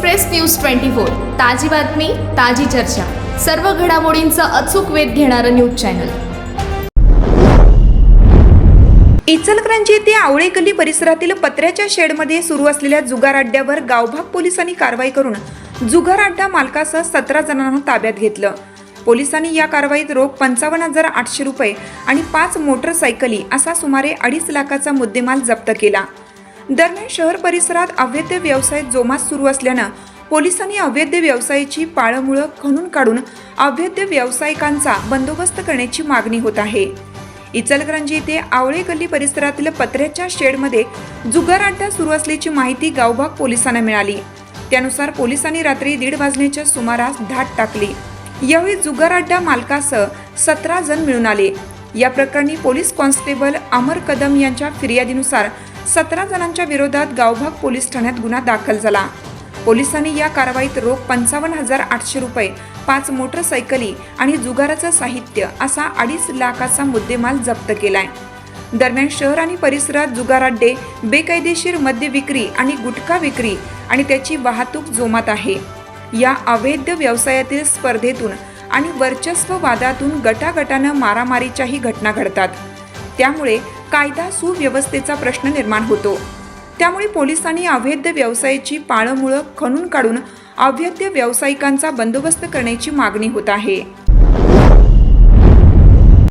Express news twenty four ताजी बातमी ताजी चर्चा. सर्व घडामोडींचा अचूक वेध घेणारं न्यूज चॅनल. इचलकरंजी येथे आवळे गल्ली परिसरातील पत्र्याच्या शेडमध्ये सुरू असलेल्या जुगार अड्ड्यावर गावभाग पोलिसांनी कारवाई करून जुगार अड्डा मालकासह सतरा जणांना ताब्यात घेतलं. पोलिसांनी या कारवाईत रोख पंचावन्न हजार आठशे रुपये आणि पाच मोटरसायकली असा सुमारे अडीच लाखाचा मुद्देमाल जप्त केला. दरम्यान शहर परिसरात अवैध व्यवसाय जोमात सुरू असल्यानं पोलिसांनी अवैध व्यवसायाची पाळंमुळं खणून काढून अवैध व्यावसायिकांचा बंदोबस्त करण्याची मागणी होत आहे. इचलकरंजी येथे आवळे गल्ली परिसरातील पत्र्याच्या शेडमध्ये जुगार अड्डा सुरू असल्याची माहिती गावभाग पोलिसांना मिळाली. त्यानुसार पोलिसांनी रात्री दीड वाजण्याच्या सुमारास धाट टाकली. यावेळी जुगार अड्डा मालकासह सतरा जण मिळून आले. या प्रकरणी पोलीस कॉन्स्टेबल अमर कदम यांच्या फिर्यादीनुसार सतरा जणांच्या विरोधात गावभाग पोलीस ठाण्यात गुन्हा दाखल झाला. पोलिसांनी या कारवाईत रोख पंचावन्न हजार आठशे रुपये पाच मोटरसायकली आणि जुगाराचं साहित्य असा अडीच लाखाचा मुद्देमाल जप्त केलाय. दरम्यान शहर आणि परिसरात जुगार अड्डे बेकायदेशीर मद्य विक्री आणि गुटखा विक्री आणि त्याची वाहतूक जोमात आहे. या अवैध व्यवसायातील स्पर्धेतून आणि वर्चस्व वादातून गटागटानं मारामारीच्याही घटना घडतात. त्यामुळे कायदा सुव्यवस्थेचा प्रश्न निर्माण होतो. त्यामुळे पोलिसांनी अवैध व्यवसायाची पाळंमुळं खणून काढून अवैध व्यावसायिकांचा बंदोबस्त करण्याची मागणी होत आहे.